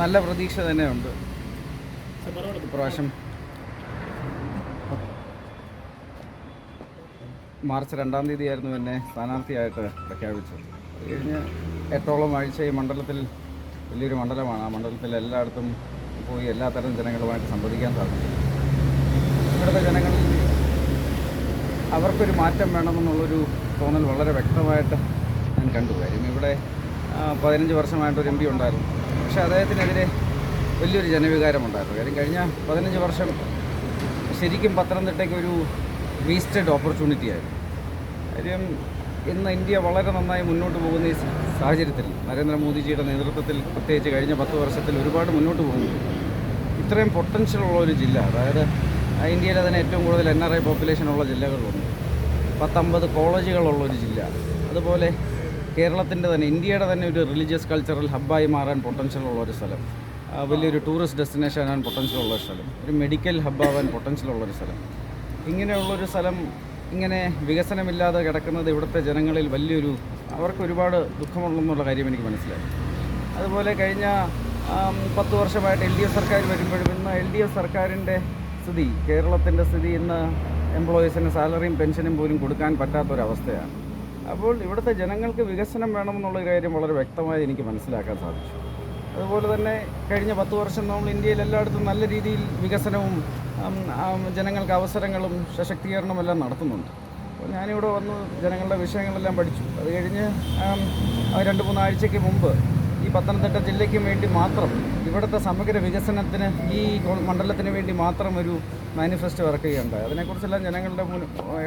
നല്ല പ്രതീക്ഷ തന്നെയുണ്ട്. ഇപ്രാവശ്യം മാർച്ച് രണ്ടാം തീയതി ആയിരുന്നു എന്നെ സ്ഥാനാർത്ഥിയായിട്ട് പ്രഖ്യാപിച്ചത്. കഴിഞ്ഞ് എട്ടോളം ആഴ്ച ഈ മണ്ഡലത്തിൽ വലിയൊരു മണ്ഡലമാണ്. ആ മണ്ഡലത്തിൽ എല്ലായിടത്തും പോയി എല്ലാത്തരം ജനങ്ങളുമായിട്ട് സംവദിക്കാൻ സാധിക്കും ഇവിടുത്തെ ജനങ്ങളിൽ അവർക്കൊരു മാറ്റം വേണമെന്നുള്ളൊരു തോന്നൽ വളരെ വ്യക്തമായിട്ട് ഞാൻ കണ്ടു. കാര്യം ഇവിടെ പതിനഞ്ച് വർഷമായിട്ടൊരു എം പി ഉണ്ടായിരുന്നു. പക്ഷേ അദ്ദേഹത്തിനെതിരെ വലിയൊരു ജനവികാരമുണ്ടായിരുന്നു. കാര്യം കഴിഞ്ഞ പതിനഞ്ച് വർഷം ശരിക്കും പത്തനംതിട്ടയ്ക്ക് ഒരു വേസ്റ്റഡ് ഓപ്പർച്യൂണിറ്റി ആയിരുന്നു. കാര്യം ഇന്ന് ഇന്ത്യ വളരെ നന്നായി മുന്നോട്ട് പോകുന്ന ഈ സാഹചര്യത്തിൽ നരേന്ദ്രമോദിജിയുടെ നേതൃത്വത്തിൽ പ്രത്യേകിച്ച് കഴിഞ്ഞ പത്ത് വർഷത്തിൽ ഒരുപാട് മുന്നോട്ട് പോകുന്നു. ഇത്രയും പൊട്ടൻഷ്യൽ ഉള്ള ഒരു ജില്ല അതായത് ഇന്ത്യയിലെ തന്നെ ഏറ്റവും കൂടുതൽ എൻ ആർ ഐ പോപ്പുലേഷൻ ഉള്ള ജില്ലകളുണ്ട് പത്തമ്പത് കോളേജുകളുള്ള ഒരു ജില്ല. അതുപോലെ കേരളത്തിന്റെ തന്നെ ഇന്ത്യയുടെ തന്നെ ഒരു റിലീജിയസ് കൾച്ചറൽ ഹബ്ബായി മാറാൻ പൊട്ടൻഷ്യൽ ഉള്ള ഒരു സ്ഥലം. വലിയൊരു ടൂറിസ്റ്റ് ഡെസ്റ്റിനേഷൻ ആകാൻ പൊട്ടൻഷ്യൽ ഉള്ള ഒരു സ്ഥലം. ഒരു മെഡിക്കൽ ഹബ്ബാവാൻ പൊട്ടൻഷ്യൽ ഉള്ള ഒരു സ്ഥലം. ഇങ്ങനെയുള്ളൊരു സ്ഥലം ഇങ്ങനെ വികസനമില്ലാതെ കിടക്കുന്നത് ഇവിടുത്തെ ജനങ്ങളിൽ വലിയൊരു അവർക്ക് ഒരുപാട് ദുഃഖമുള്ളെന്നുള്ള കാര്യം എനിക്ക് മനസ്സിലായി. അതുപോലെ കഴിഞ്ഞ പത്ത് വർഷമായിട്ട് എൽ ഡി എഫ് സർക്കാർ വരുമ്പോഴും ഇന്ന് എൽ ഡി എഫ് സർക്കാരിന്റെ സ്ഥിതി കേരളത്തിന്റെ സ്ഥിതി ഇന്ന് എംപ്ലോയീസിന് സാലറിയും പെൻഷനും പോലും കൊടുക്കാൻ പറ്റാത്തൊരവസ്ഥയാണ്. അപ്പോൾ ഇവിടുത്തെ ജനങ്ങൾക്ക് വികസനം വേണമെന്നുള്ള കാര്യം വളരെ വ്യക്തമായി എനിക്ക് മനസ്സിലാക്കാൻ സാധിച്ചു. അതുപോലെ തന്നെ കഴിഞ്ഞ പത്ത് വർഷം നമ്മൾ ഇന്ത്യയിൽ എല്ലായിടത്തും നല്ല രീതിയിൽ വികസനവും ജനങ്ങൾക്ക് അവസരങ്ങളും സശക്തീകരണവും എല്ലാം നടത്തുന്നുണ്ട്. അപ്പോൾ ഞാനിവിടെ വന്ന് ജനങ്ങളുടെ വിഷയങ്ങളെല്ലാം പഠിച്ചു. അത് കഴിഞ്ഞ് രണ്ട് മൂന്നാഴ്ചയ്ക്ക് മുമ്പ് ഈ പത്തനംതിട്ട ജില്ലയ്ക്ക് വേണ്ടി മാത്രം ഇവിടുത്തെ സമഗ്ര വികസനത്തിന് ഈ മണ്ഡലത്തിന് വേണ്ടി മാത്രം ഒരു മാനിഫെസ്റ്റോ ഇറക്കുകയുണ്ടായി. അതിനെക്കുറിച്ചെല്ലാം ജനങ്ങളുടെ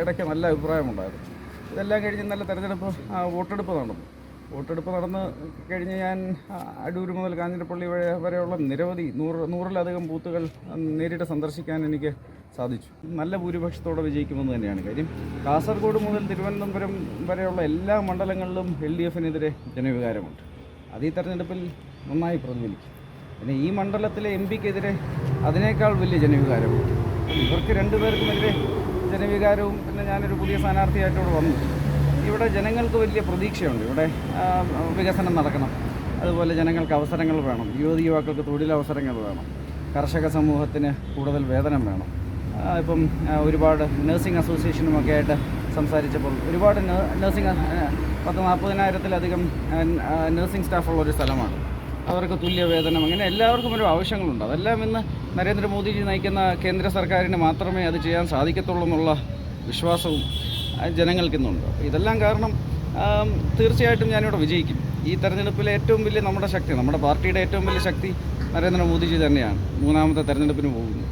ഇടയ്ക്ക് നല്ല അഭിപ്രായമുണ്ടായിരുന്നു. ഇതെല്ലാം കഴിഞ്ഞ് നല്ല തെരഞ്ഞെടുപ്പ് വോട്ടെടുപ്പ് നടന്നു. വോട്ടെടുപ്പ് നടന്ന് കഴിഞ്ഞ് ഞാൻ അടൂർ മുതൽ കാഞ്ഞിരപ്പള്ളി വരെയുള്ള നിരവധി നൂറ് നൂറിലധികം ബൂത്തുകൾ നേരിട്ട് സന്ദർശിക്കാൻ എനിക്ക് സാധിച്ചു. നല്ല ഭൂരിപക്ഷത്തോടെ വിജയിക്കുമെന്ന് തന്നെയാണ് കാര്യം. കാസർഗോഡ് മുതൽ തിരുവനന്തപുരം വരെയുള്ള എല്ലാ മണ്ഡലങ്ങളിലും എൽ ഡി എഫിനെതിരെ ജനവികാരമുണ്ട്. അത് ഈ തെരഞ്ഞെടുപ്പിൽ നന്നായി പ്രതിഫലിക്കും. പിന്നെ ഈ മണ്ഡലത്തിലെ എം പിക്കെതിരെ അതിനേക്കാൾ വലിയ ജനവികാരമുണ്ട്. ഇവർക്ക് രണ്ടുപേർക്കുമെതിരെ ജനവികാരവും പിന്നെ ഞാനൊരു പുതിയ സ്ഥാനാർത്ഥിയായിട്ട് ഇവിടെ വന്നു. ഇവിടെ ജനങ്ങൾക്ക് വലിയ പ്രതീക്ഷയുണ്ട് ഇവിടെ വികസനം നടക്കണം. അതുപോലെ ജനങ്ങൾക്ക് അവസരങ്ങൾ വേണം. യുവതി യുവാക്കൾക്ക് തൊഴിലവസരങ്ങൾ വേണം. കർഷക സമൂഹത്തിന് കൂടുതൽ വേതനം വേണം. ഇപ്പം ഒരുപാട് നഴ്സിംഗ് അസോസിയേഷനുമൊക്കെ ആയിട്ട് സംസാരിച്ചപ്പോൾ ഒരുപാട് നഴ്സിംഗ് പത്ത് നാൽപ്പതിനായിരത്തിലധികം നഴ്സിംഗ് സ്റ്റാഫുള്ള ഒരു സ്ഥലമാണ്. അവർക്ക് തുല്യ വേതനം അങ്ങനെ എല്ലാവർക്കും ഒരു ആവശ്യങ്ങളുണ്ട്. അതെല്ലാം ഇന്ന് നരേന്ദ്രമോദിജി നയിക്കുന്ന കേന്ദ്ര സർക്കാരിന് മാത്രമേ അത് ചെയ്യാൻ സാധിക്കത്തുള്ളൂ എന്നുള്ള വിശ്വാസവും ജനങ്ങൾക്കിന്നുണ്ട് ഇതെല്ലാം കാരണം തീർച്ചയായിട്ടും ഞാനിവിടെ വിജയിക്കും. ഈ തെരഞ്ഞെടുപ്പിലെ ഏറ്റവും വലിയ നമ്മുടെ ശക്തി നമ്മുടെ പാർട്ടിയുടെ ഏറ്റവും വലിയ ശക്തി നരേന്ദ്രമോദിജി തന്നെയാണ്. മൂന്നാമത്തെ തെരഞ്ഞെടുപ്പിന് പോകുന്നു.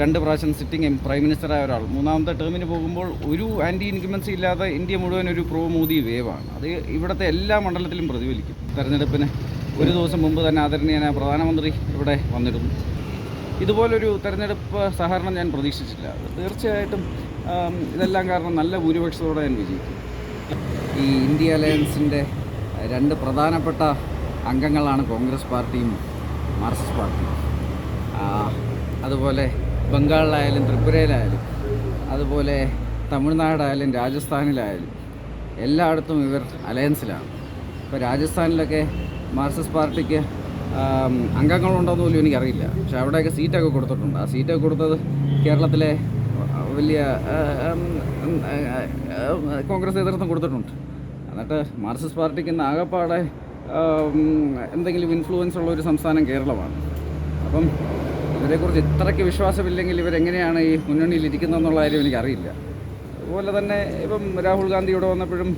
രണ്ട് പ്രാവശ്യം സിറ്റിംഗ് പ്രൈം മിനിസ്റ്ററായ ഒരാൾ. മൂന്നാമത്തെ ടേമിന് പോകുമ്പോൾ ഒരു ആന്റി ഇൻകമൻസി ഇല്ലാതെ ഇന്ത്യ മുഴുവൻ ഒരു പ്രോ മോദി വേവാണ് അത് ഇവിടുത്തെ എല്ലാ മണ്ഡലത്തിലും പ്രതിഫലിക്കും. തെരഞ്ഞെടുപ്പിന് ഒരു ദിവസം മുമ്പ് തന്നെ ആദരണീയനായ പ്രധാനമന്ത്രി ഇവിടെ വന്നിരുന്നു. ഇതുപോലൊരു തെരഞ്ഞെടുപ്പ് സഹകരണം ഞാൻ പ്രതീക്ഷിച്ചില്ല തീർച്ചയായിട്ടും ഇതെല്ലാം കാരണം നല്ല ഭൂരിപക്ഷത്തോടെ ഞാൻ വിജയിക്കും. ഈ ഇന്ത്യ അലയൻസിന്റെ രണ്ട് പ്രധാനപ്പെട്ട അംഗങ്ങളാണ് കോൺഗ്രസ് പാർട്ടിയും മാർക്സിസ്റ്റ് പാർട്ടിയും. അതുപോലെ ബംഗാളിലായാലും ത്രിപുരയിലായാലും അതുപോലെ തമിഴ്നാടായാലും രാജസ്ഥാനിലായാലും എല്ലായിടത്തും ഇവർ അലയൻസിലാണ്. ഇപ്പോൾ രാജസ്ഥാനിലൊക്കെ മാർക്സിസ്റ്റ് പാർട്ടിക്ക് അംഗങ്ങളുണ്ടോ അംഗങ്ങളുണ്ടോയെന്ന് പോലും എനിക്കറിയില്ല. പക്ഷെ അവിടെയൊക്കെ സീറ്റൊക്കെ കൊടുത്തിട്ടുണ്ട്. ആ സീറ്റൊക്കെ കൊടുത്തത് കേരളത്തിലെ വലിയ കോൺഗ്രസ് നേതൃത്വം കൊടുത്തിട്ടുണ്ട്. എന്നിട്ട് മാർക്സിസ്റ്റ് പാർട്ടിക്ക് ഇന്ന് ആകെപ്പാടെ എന്തെങ്കിലും ഇൻഫ്ലുവൻസ് ഉള്ള ഒരു സംസ്ഥാനം കേരളമാണ്. അപ്പം ഇവരെക്കുറിച്ച് ഇത്രയ്ക്ക് വിശ്വാസമില്ലെങ്കിൽ ഇവരെങ്ങനെയാണ് ഈ മുന്നണിയിൽ ഇരിക്കുന്നതെന്നുള്ള കാര്യം എനിക്കറിയില്ല. അതുപോലെ തന്നെ ഇപ്പം രാഹുൽ ഗാന്ധി ഇവിടെ വന്നപ്പോഴും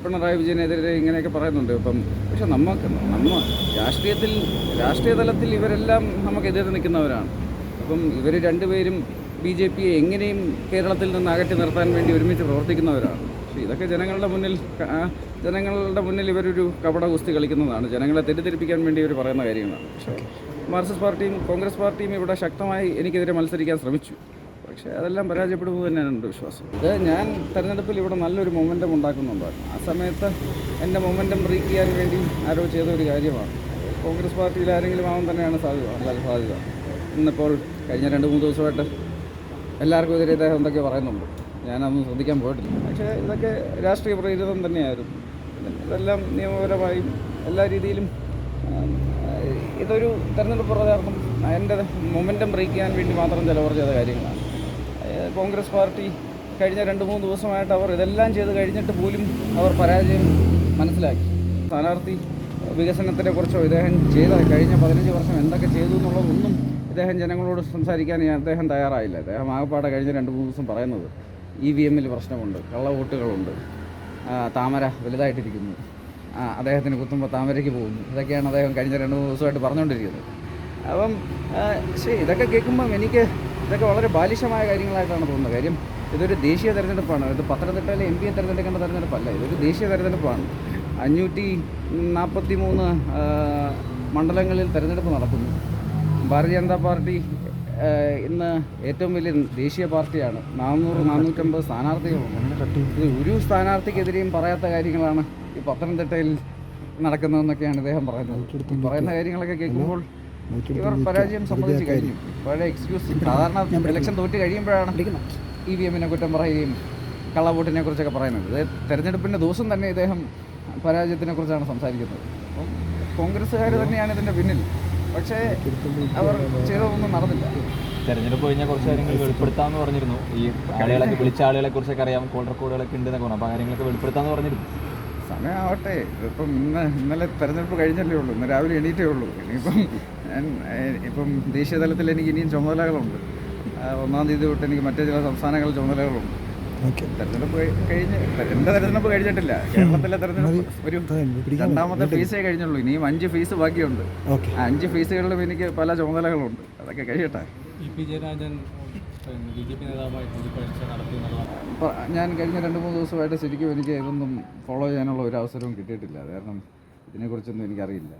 പിണറായി വിജയനെതിരെ ഇങ്ങനെയൊക്കെ പറയുന്നുണ്ട്. ഇപ്പം പക്ഷെ നമുക്ക് നമ്മ രാഷ്ട്രീയത്തിൽ രാഷ്ട്രീയ തലത്തിൽ ഇവരെല്ലാം നമുക്കെതിരെ നിൽക്കുന്നവരാണ്. അപ്പം ഇവർ രണ്ടുപേരും ബി ജെ പിയെ എങ്ങനെയും കേരളത്തിൽ നിന്ന് അകറ്റി നിർത്താൻ വേണ്ടി ഒരുമിച്ച് പ്രവർത്തിക്കുന്നവരാണ്. പക്ഷേ ഇതൊക്കെ ജനങ്ങളുടെ മുന്നിൽ ജനങ്ങളുടെ മുന്നിൽ ഇവരൊരു കപട കുസ്തി കളിക്കുന്നതാണ്. ജനങ്ങളെ തെറ്റിദ്ധരിപ്പിക്കാൻ വേണ്ടി ഇവർ പറയുന്ന കാര്യങ്ങളാണ്. പക്ഷേ മാർക്സിസ്റ്റ് പാർട്ടിയും കോൺഗ്രസ് പാർട്ടിയും ഇവിടെ ശക്തമായി എനിക്കെതിരെ മത്സരിക്കാൻ ശ്രമിച്ചു. പക്ഷേ അതെല്ലാം പരാജയപ്പെടുമെന്ന് തന്നെയാണ് എന്റെ വിശ്വാസം. ഇത് ഞാൻ തെരഞ്ഞെടുപ്പിൽ ഇവിടെ നല്ലൊരു മൊമെന്റം ഉണ്ടാക്കുന്നുണ്ടായിരുന്നു. ആ സമയത്ത് എന്റെ മൊമെന്റം ബ്രേക്ക് ചെയ്യാൻ വേണ്ടി ആരോ ചെയ്ത ഒരു കാര്യമാണ്. കോൺഗ്രസ് പാർട്ടിയിൽ ആരെങ്കിലും ആവാൻ തന്നെയാണ് സാധ്യത നല്ല സാധ്യത. ഇന്നിപ്പോൾ കഴിഞ്ഞ രണ്ട് മൂന്ന് ദിവസമായിട്ട് എല്ലാവർക്കും എതിരെ ഇദ്ദേഹം എന്തൊക്കെ പറയുന്നുണ്ട്. ഞാനൊന്നും ശ്രദ്ധിക്കാൻ പോയിട്ടില്ല. പക്ഷേ ഇതൊക്കെ രാഷ്ട്രീയ പ്രേരിതം തന്നെയായിരുന്നു. ഇതെല്ലാം നിയമപരമായും എല്ലാ രീതിയിലും ഇതൊരു തെരഞ്ഞെടുപ്പ് പ്രചാരണം എന്റെ മൊമെന്റം ബ്രേക്ക് ചെയ്യാൻ വേണ്ടി മാത്രം ചിലവർ ചെയ്ത കാര്യങ്ങളാണ്. കോൺഗ്രസ് പാർട്ടി കഴിഞ്ഞ രണ്ട് മൂന്ന് ദിവസമായിട്ട് അവർ ഇതെല്ലാം ചെയ്ത് കഴിഞ്ഞിട്ട് പോലും അവർ പരാജയം മനസ്സിലാക്കി. സ്ഥാനാർത്ഥി വികസനത്തിനെ കുറിച്ചോ ഇദ്ദേഹം ചെയ്ത കഴിഞ്ഞ പതിനഞ്ച് വർഷം എന്തൊക്കെ ചെയ്തു എന്നുള്ളതൊന്നും ഇദ്ദേഹം ജനങ്ങളോട് സംസാരിക്കാൻ അദ്ദേഹം തയ്യാറായില്ല. അദ്ദേഹം ആകപ്പാടെ കഴിഞ്ഞ രണ്ട് മൂന്ന് ദിവസം പറയുന്നത് ഇ വി എമ്മിൽ പ്രശ്നമുണ്ട് കള്ളവോട്ടുകളുണ്ട് താമര വലുതായിട്ടിരിക്കുന്നു അദ്ദേഹത്തിന് കുത്തുമ്പോൾ താമരയ്ക്ക് പോകുന്നു. ഇതൊക്കെയാണ് അദ്ദേഹം കഴിഞ്ഞ രണ്ട് മൂന്ന് ദിവസമായിട്ട് പറഞ്ഞുകൊണ്ടിരിക്കുന്നത്. അപ്പം ശരി ഇതൊക്കെ കേൾക്കുമ്പം എനിക്ക് ഇതൊക്കെ വളരെ ബാലിശമായ കാര്യങ്ങളായിട്ടാണ് തോന്നുന്നത്. കാര്യം ഇതൊരു ദേശീയ തെരഞ്ഞെടുപ്പാണ്. ഇത് പത്തനംതിട്ടയിലെ എം പിയെ തിരഞ്ഞെടുക്കേണ്ട തെരഞ്ഞെടുപ്പല്ല. ഇതൊരു ദേശീയ തെരഞ്ഞെടുപ്പാണ്. അഞ്ഞൂറ്റി നാൽപ്പത്തി മൂന്ന് മണ്ഡലങ്ങളിൽ തെരഞ്ഞെടുപ്പ് നടക്കുന്നു. ഭാരതീയ ജനതാ പാർട്ടി ഇന്ന് ഏറ്റവും വലിയ ദേശീയ പാർട്ടിയാണ്. നാനൂറ് നാനൂറ്റമ്പത് സ്ഥാനാർത്ഥികളുണ്ട് ഇത് ഒരു സ്ഥാനാർത്ഥിക്കെതിരെയും പറയാത്ത കാര്യങ്ങളാണ് ഈ പത്തനംതിട്ടയിൽ നടക്കുന്നതെന്നൊക്കെയാണ് ഇദ്ദേഹം പറയുന്നത്. പറയുന്ന കാര്യങ്ങളൊക്കെ കേൾക്കുമ്പോൾ ഇവർ പരാജയം സംബന്ധിച്ച് കഴിഞ്ഞു. പഴയ എക്സ്ക്യൂസ് സാധാരണ ഇലക്ഷൻ തോറ്റ് കഴിയുമ്പോഴാണ് ഇ വി എമ്മിനെ കുറ്റം പറയുകയും കള്ളവോട്ടിനെ കുറിച്ചൊക്കെ പറയുന്നത്. ഇത് തെരഞ്ഞെടുപ്പിന്റെ ദിവസം തന്നെ ഇദ്ദേഹം പരാജയത്തിനെ കുറിച്ചാണ് സംസാരിക്കുന്നത്. അപ്പം കോൺഗ്രസ്സുകാർ തന്നെയാണ് ഇതിന്റെ പിന്നിൽ. പക്ഷേ അവർ ചെയ്തതൊന്നും നടന്നില്ല. തെരഞ്ഞെടുപ്പ് കഴിഞ്ഞാൽ കുറച്ച് കാര്യങ്ങൾ വെളിപ്പെടുത്താമെന്ന് പറഞ്ഞിരുന്നു. ഈ ആളുകളൊക്കെ വിളിച്ച ആളുകളെ കുറിച്ചൊക്കെ അറിയാം കോൾ റെക്കോർഡുകളൊക്കെ ഉണ്ടെന്നൊക്കെ പറഞ്ഞു. അപ്പോൾ ആ കാര്യങ്ങളൊക്കെ വെളിപ്പെടുത്താമെന്ന് പറഞ്ഞിരുന്നു. സമയമാവട്ടെ ഇപ്പം ഇന്ന് ഇന്നലെ തെരഞ്ഞെടുപ്പ് കഴിഞ്ഞല്ലേ ഉള്ളൂ. ഇന്ന് രാവിലെ എണീറ്റേ ഉള്ളൂ. ഇനിയിപ്പം ഞാൻ ഇപ്പം ദേശീയ തലത്തിൽ എനിക്ക് ഇനിയും ചുമതലകളുണ്ട്. ഒന്നാം തീയതി തൊട്ട് എനിക്ക് മറ്റേ ചില സംസ്ഥാനങ്ങളിൽ ചുമതലകളുണ്ട്. ഓക്കെ. തെരഞ്ഞെടുപ്പ് കഴി- കഴിഞ്ഞ് എന്റെ തെരഞ്ഞെടുപ്പ് കഴിഞ്ഞിട്ടില്ല. കേരളത്തിലെ തെരഞ്ഞെടുപ്പ് ഒരു രണ്ടാമത്തെ ഫീസേ കഴിഞ്ഞുള്ളൂ. ഇനിയും അഞ്ച് ഫീസ് ബാക്കിയുണ്ട്. ഓക്കെ. അഞ്ച് ഫീസുകളിലും എനിക്ക് പല ചുമതലകളുണ്ട്. അതൊക്കെ കഴിയട്ടെ. ഞാൻ കഴിഞ്ഞ രണ്ട് മൂന്ന് ദിവസമായിട്ട് ശരിക്കും എനിക്ക് ഇതൊന്നും ഫോളോ ചെയ്യാനുള്ള ഒരു അവസരവും കിട്ടിയിട്ടില്ല. കാരണം ഇതിനെക്കുറിച്ചൊന്നും എനിക്കറിയില്ല.